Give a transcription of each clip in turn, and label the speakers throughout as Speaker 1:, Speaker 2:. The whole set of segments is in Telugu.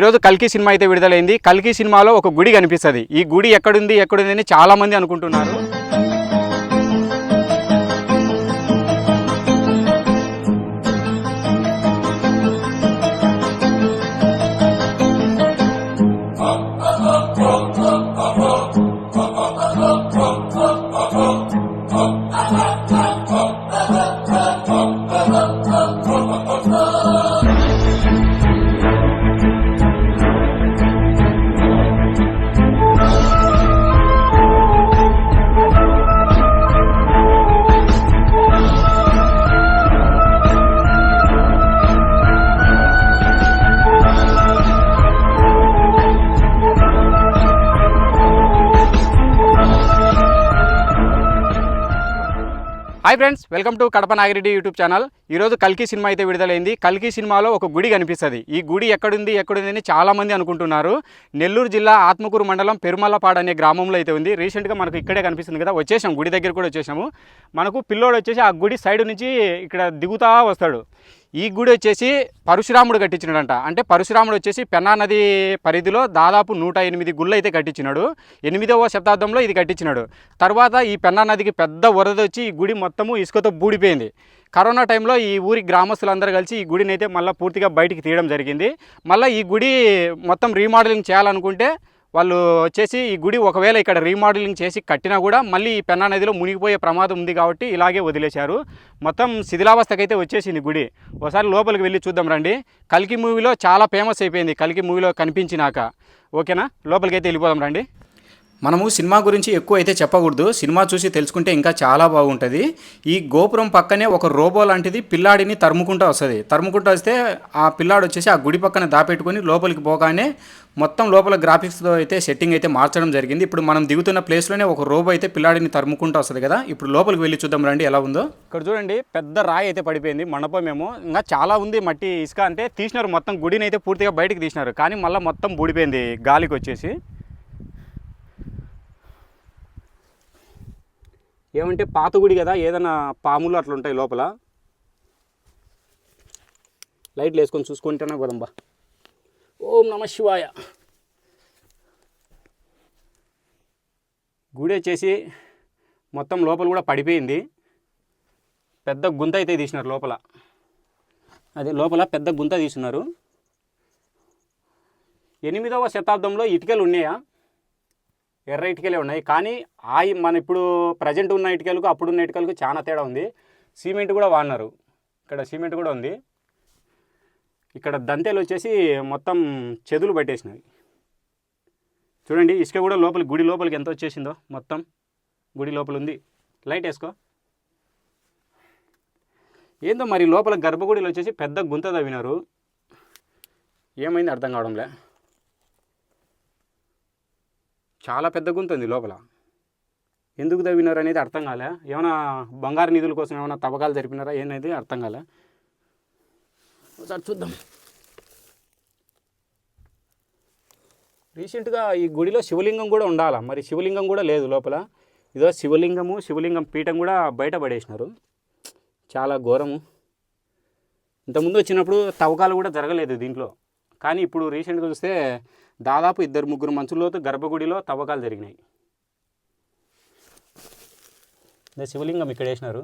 Speaker 1: ఈరోజు కల్కి సినిమా అయితే విడుదలైంది. కల్కి సినిమాలో ఒక గుడి కనిపిస్తుంది. ఈ గుడి ఎక్కడుంది ఎక్కడుంది అని చాలా మంది అనుకుంటున్నారు hi friends welcome to Kadapa Nagireddy YouTube channel. ఈరోజు కల్కి సినిమా అయితే విడుదలైంది. కల్కి సినిమాలో ఒక గుడి కనిపిస్తుంది. ఈ గుడి ఎక్కడుంది ఎక్కడుంది అని చాలామంది అనుకుంటున్నారు. నెల్లూరు జిల్లా ఆత్మకూరు మండలం పెరుమల్లపాడు అనే గ్రామంలో అయితే ఉంది. రీసెంట్గా మనకు ఇక్కడే కనిపిస్తుంది కదా వచ్చేసాం గుడి దగ్గర కూడా వచ్చేసాము. మనకు పిల్లోడు వచ్చేసి ఆ గుడి సైడ్ నుంచి ఇక్కడ దిగుతా వస్తాడు. ఈ గుడి వచ్చేసి పరశురాముడు కట్టించినాడంట. అంటే పరశురాముడు వచ్చేసి పెన్నా నది పరిధిలో దాదాపు నూట ఎనిమిది గుళ్ళు అయితే కట్టించినాడు. ఎనిమిదవ శతాబ్దంలో ఇది కట్టించినాడు. తర్వాత ఈ పెన్నా నదికి పెద్ద వరద వచ్చి ఈ గుడి మొత్తము ఇసుకతో బూడిపోయింది. కరోనా టైంలో ఈ ఊరి గ్రామస్తులందరూ కలిసి ఈ గుడిని అయితే మళ్ళీ పూర్తిగా బయటికి తీయడం జరిగింది. మళ్ళీ ఈ గుడి మొత్తం రీమోడలింగ్ చేయాలనుకుంటే వాళ్ళు వచ్చేసి ఈ గుడి ఒకవేళ ఇక్కడ రీమోడలింగ్ చేసి కట్టినా కూడా మళ్ళీ ఈ పెన్నా నదిలో మునిగిపోయే ప్రమాదం ఉంది కాబట్టి ఇలాగే వదిలేశారు. మొత్తం శిథిలావస్థకైతే వచ్చేసింది గుడి. ఒకసారి లోపలికి వెళ్ళి చూద్దాం రండి. కల్కి మూవీలో చాలా ఫేమస్ అయిపోయింది. కల్కి మూవీలో కనిపించినాక. ఓకేనా? లోపలికైతే వెళ్ళిపోదాం రండి. మనము సినిమా గురించి ఎక్కువ అయితే చెప్పకూడదు. సినిమా చూసి తెలుసుకుంటే ఇంకా చాలా బాగుంటుంది. ఈ గోపురం పక్కనే ఒక రోబో లాంటిది పిల్లాడిని తరుముకుంటూ వస్తుంది. తరుముకుంటూ వస్తే ఆ పిల్లాడు వచ్చేసి ఆ గుడి పక్కన దాపెట్టుకొని లోపలికి పోగానే మొత్తం లోపల గ్రాఫిక్స్తో అయితే సెట్టింగ్ అయితే మార్చడం జరిగింది. ఇప్పుడు మనం దిగుతున్న ప్లేస్లోనే ఒక రోబో అయితే పిల్లాడిని తరుముకుంటూ వస్తుంది కదా. ఇప్పుడు లోపలికి వెళ్ళి చూద్దాం రండి ఎలా ఉందో. ఇక్కడ చూడండి పెద్ద రాయి అయితే పడిపోయింది మండపం ఏమో. ఇంకా చాలా ఉంది మట్టి ఇసుక అంటే తీసినారు మొత్తం గుడిని అయితే పూర్తిగా బయటకు తీసినారు. కానీ మళ్ళీ మొత్తం బూడిపోయింది గాలికి వచ్చేసి. ఏమంటే పాత గుడి కదా ఏదైనా పాములు అట్లా ఉంటాయి లోపల. లైట్లు వేసుకొని చూసుకుంటేనే గోదంబా ఓం నమ శివాయ. గుడి వచ్చేసి మొత్తం లోపల కూడా పడిపోయింది. పెద్ద గుంత అయితే తీసినారు లోపల. అదే లోపల పెద్ద గుంత తీసినారు. ఎనిమిదవ శతాబ్దంలో ఇటుకలు ఉన్నాయా? ఎర్ర ఇటుకలే ఉన్నాయి. కానీ ఆ మన ఇప్పుడు ప్రజెంట్ ఉన్న ఇటుకలకు అప్పుడున్న ఇటుకలకు చాలా తేడా ఉంది. సిమెంట్ కూడా వాడినారు. ఇక్కడ సిమెంట్ కూడా ఉంది. ఇక్కడ దంతెలు వచ్చేసి మొత్తం చెదులు పట్టేసినవి. చూడండి ఇసుక కూడా లోపల గుడి లోపలికి ఎంత వచ్చేసిందో మొత్తం గుడి లోపల ఉంది. లైట్ వేసుకో. ఏందో మరి లోపల గర్భగుడిలో వచ్చేసి పెద్ద గుంత తవ్వినారు. ఏమైంది అర్థం కావడంలే. చాలా పెద్ద గుంత ఉంది లోపల. ఎందుకు తవ్వినారు అనేది అర్థం కాలే. ఏమైనా బంగారు నిధుల కోసం ఏమైనా తవ్వకాలు జరిపినారా ఏనేది అర్థం కాలే. ఒకసారి చూద్దాం. రీసెంట్గా ఈ గుడిలో శివలింగం కూడా ఉండాలా? మరి శివలింగం కూడా లేదు లోపల. ఇదో శివలింగము శివలింగం పీఠం కూడా బయట పడేసినారు. చాలా ఘోరము. ఇంతకుముందు వచ్చినప్పుడు తవ్వకాలు కూడా జరగలేదు దీంట్లో. కానీ ఇప్పుడు రీసెంట్గా చూస్తే దాదాపు ఇద్దరు ముగ్గురు మనుషులతో గర్భగుడిలో తవ్వకాలు జరిగినాయి. ఇదే శివలింగం ఇక్కడ వేసినారు.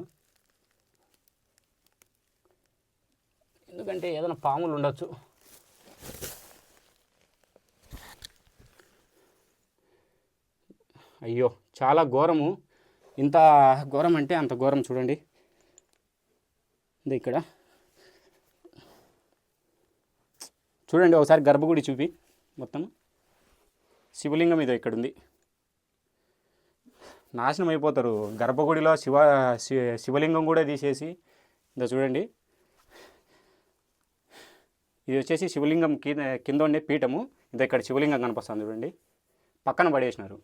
Speaker 1: ఎందుకంటే ఏదైనా పాములు ఉండొచ్చు. అయ్యో చాలా ఘోరము. ఇంత ఘోరం అంటే అంత ఘోరం చూడండి. ఇది ఇక్కడ. చూడండి ఒకసారి గర్భగుడి చూపి. మొత్తం శివలింగం ఇదో ఇక్కడ ఉంది నాశనం అయిపోతారు. గర్భగుడిలో శివ శివలింగం కూడా తీసేసి ఇదో చూడండి. ఇది వచ్చేసి శివలింగం కింద కింద ఉండే పీఠము. ఇది ఇక్కడ శివలింగం కనిపిస్తుంది చూడండి. పక్కన పడేసినారు.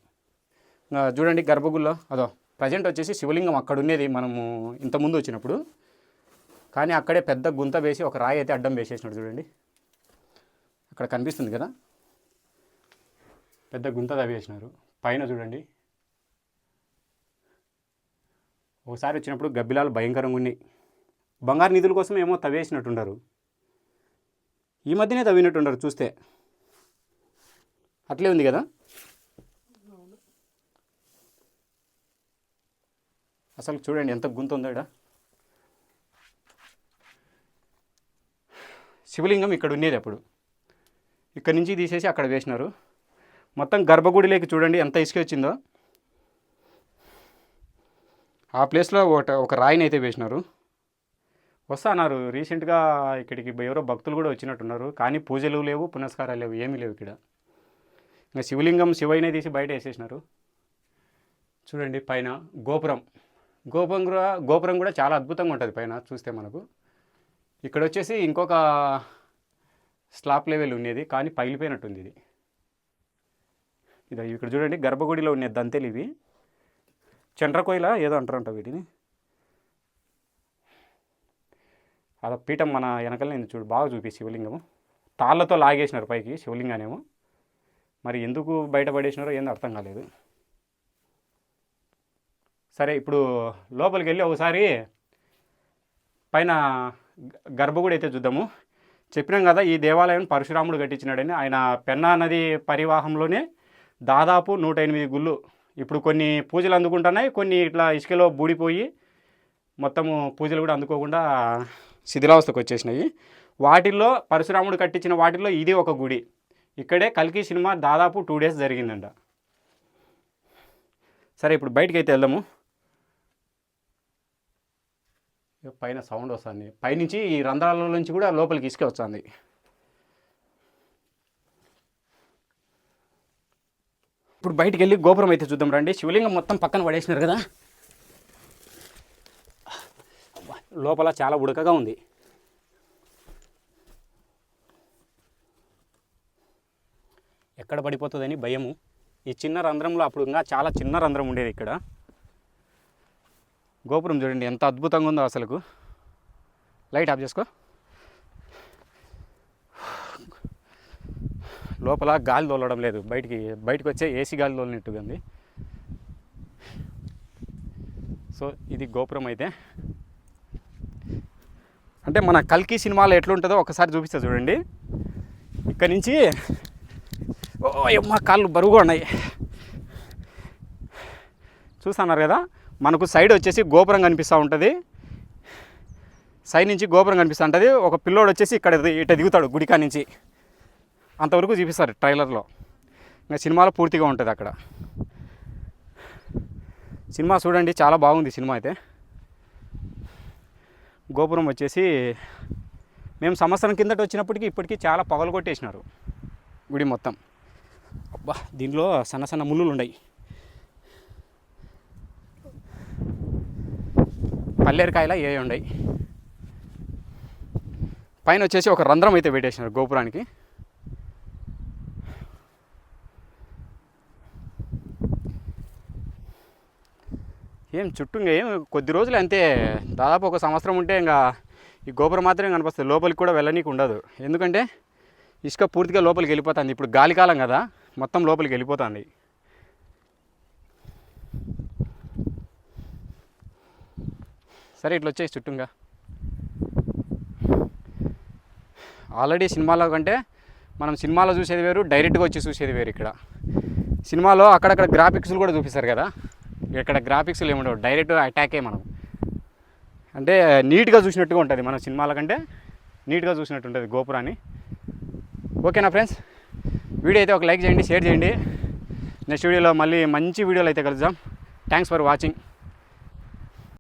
Speaker 1: చూడండి గర్భగుడిలో అదో ప్రజెంట్ వచ్చేసి శివలింగం అక్కడ ఉండేది మనము ఇంతకుముందు వచ్చినప్పుడు. కానీ అక్కడే పెద్ద గుంత వేసి ఒక రాయి అయితే అడ్డం వేసేసినాడు చూడండి. అక్కడ కనిపిస్తుంది కదా? పెద్ద గుంత తవ్వేసినారు. పైన చూడండి. ఒకసారి వచ్చినప్పుడు గబ్బిలాలు భయంకరంగా ఉన్నాయి. బంగారు నిధుల కోసం ఏమో తవ్వేసినట్టుండరు. ఈ మధ్యనే తవ్వినట్టుండరు చూస్తే. అట్లే ఉంది కదా? అసలు చూడండి ఎంత గుంత ఉందో ఇక్కడ శివలింగం ఇక్కడ ఉండేది అప్పుడు. ఇక్కడ నుంచి తీసేసి అక్కడ వేసినారు. మొత్తం గర్భగుడిలోకి చూడండి ఎంత ఇసుక వచ్చిందో. ఆ ప్లేస్లో ఒక ఒక రాయిని అయితే వేసినారు. వస్తా అన్నారు రీసెంట్గా ఇక్కడికి ఎవరో భక్తులు కూడా వచ్చినట్టున్నారు. కానీ పూజలు లేవు పునస్కారాలు లేవు ఏమీ లేవు ఇక్కడ. ఇంకా శివలింగం శివయ్యనే తీసి బయట వేసేసినారు. చూడండి పైన గోపురం. గోపురం కూడా గోపురం కూడా చాలా అద్భుతంగా ఉంటుంది పైన చూస్తే మనకు. ఇక్కడ వచ్చేసి ఇంకొక స్లాప్ లెవెల్ ఉండేది కానీ పగిలిపోయినట్టుంది ఇది. ఇది ఇక్కడ చూడండి గర్భగుడిలో ఉన్న దంతెలు ఇవి. చండ్రకోయిల ఏదో అంటారంట వీటిని. అలా పీఠం మన వెనకాల చూడు బాగా చూపి శివలింగము. తాళ్ళతో లాగేసినారు పైకి శివలింగానేమో. మరి ఎందుకు బయటపడేసినారో ఏందో అర్థం కాలేదు. సరే ఇప్పుడు లోపలికి వెళ్ళి ఒకసారి పైన గ- గర్భగుడి అయితే చూద్దాము. చెప్పినాం కదా ఈ దేవాలయం పరశురాముడు కట్టించినాడని. ఆయన పెన్నా నది పరివాహంలోనే దాదాపు నూట ఎనిమిది గుళ్ళు ఇప్పుడు కొన్ని పూజలు అందుకుంటున్నాయి కొన్ని ఇట్లా ఇసుకలో బూడిపోయి మొత్తము పూజలు కూడా అందుకోకుండా శిథిలావస్థకు వచ్చేసినాయి. వాటిల్లో పరశురాముడు కట్టించిన వాటిల్లో ఇది ఒక గుడి. ఇక్కడే కల్కి సినిమా దాదాపు టూ డేస్ జరిగిందంట. సరే ఇప్పుడు బయటికి అయితే వెళ్దాము పైన సౌండ్ వస్తుంది. పైనుంచి ఈ రంధ్రాల నుంచి కూడా లోపలికి ఇసుక వస్తుంది. ఇప్పుడు బయటికి వెళ్ళి గోపురం అయితే చూద్దాం రండి. శివలింగం మొత్తం పక్కన పడేసినారు కదా. లోపల చాలా ఉడకగా ఉంది. ఎక్కడ పడిపోతుందని భయము. ఈ చిన్న రంధ్రంలో అప్పుడు ఇంకా చాలా చిన్న రంధ్రం ఉండేది ఇక్కడ. గోపురం చూడండి ఎంత అద్భుతంగా ఉందో అసలుకు. లైట్ ఆఫ్ చేసుకో. లోపల గాలి తోలడం లేదు. బయటికి బయటకు వచ్చే ఏసీ గాలి తోలినట్టుగా ఉంది సో ఇది గోపురం అయితే. అంటే మన కల్కి సినిమాలో ఎట్లుంటుందో ఒకసారి చూపిస్తా చూడండి. ఇక్కడ నుంచి ఓ అమ్మ కాళ్ళు బరువుగా ఉన్నాయి. చూస్తున్నారు కదా? మనకు సైడ్ వచ్చేసి గోపురం కనిపిస్తూ ఉంటుంది. సైడ్ నుంచి గోపురం కనిపిస్తూ ఉంటుంది. ఒక పిల్లోడు వచ్చేసి ఇక్కడ ఇట దిగుతాడు గుడికా నుంచి. అంతవరకు చూపిస్తారు ట్రైలర్లో. ఇంకా సినిమాలో పూర్తిగా ఉంటుంది అక్కడ. సినిమా చూడండి చాలా బాగుంది సినిమా అయితే. గోపురం వచ్చేసి మేము సంవత్సరం కిందట వచ్చినప్పటికీ ఇప్పటికీ చాలా పగలు కొట్టేసినారు. గుడి మొత్తం. అబ్బా దీనిలో సన్న సన్న ముళ్ళు ఉన్నాయి. పల్లేరికాయలా ఏ ఉన్నాయి. పైన వచ్చేసి ఒక రంధ్రం అయితే పెట్టేసినారు గోపురానికి. ఏం చుట్టూ ఇంకా ఏం కొద్ది రోజులు అంతే. దాదాపు ఒక సంవత్సరం ఉంటే ఇంకా ఈ గోపురం మాత్రమే కనిపిస్తుంది. లోపలికి కూడా వెళ్ళనీకి ఉండదు. ఎందుకంటే ఇసుక పూర్తిగా లోపలికి వెళ్ళిపోతుంది. ఇప్పుడు గాలికాలం కదా మొత్తం లోపలికి వెళ్ళిపోతుంది. సరే ఇట్లా వచ్చేసి చుట్టూగా. ఆల్రెడీ సినిమాలో కంటే మనం సినిమాలో చూసేది వేరు డైరెక్ట్గా వచ్చి చూసేది వేరు ఇక్కడ. సినిమాలో అక్కడక్కడ గ్రాఫిక్స్లు కూడా చూపిస్తారు కదా. ఇక్కడ గ్రాఫిక్స్లు ఏముండవు. డైరెక్ట్ అటాకే మనం అంటే నీట్గా చూసినట్టుగా ఉంటుంది మన సినిమాల కంటే. నీట్గా చూసినట్టు ఉంటుంది గోపురాన్ని. ఓకేనా ఫ్రెండ్స్ వీడియో అయితే ఒక లైక్ చేయండి షేర్ చేయండి. నెక్స్ట్ వీడియోలో మళ్ళీ మంచి వీడియోలు అయితే కలుద్దాం. Thanks for watching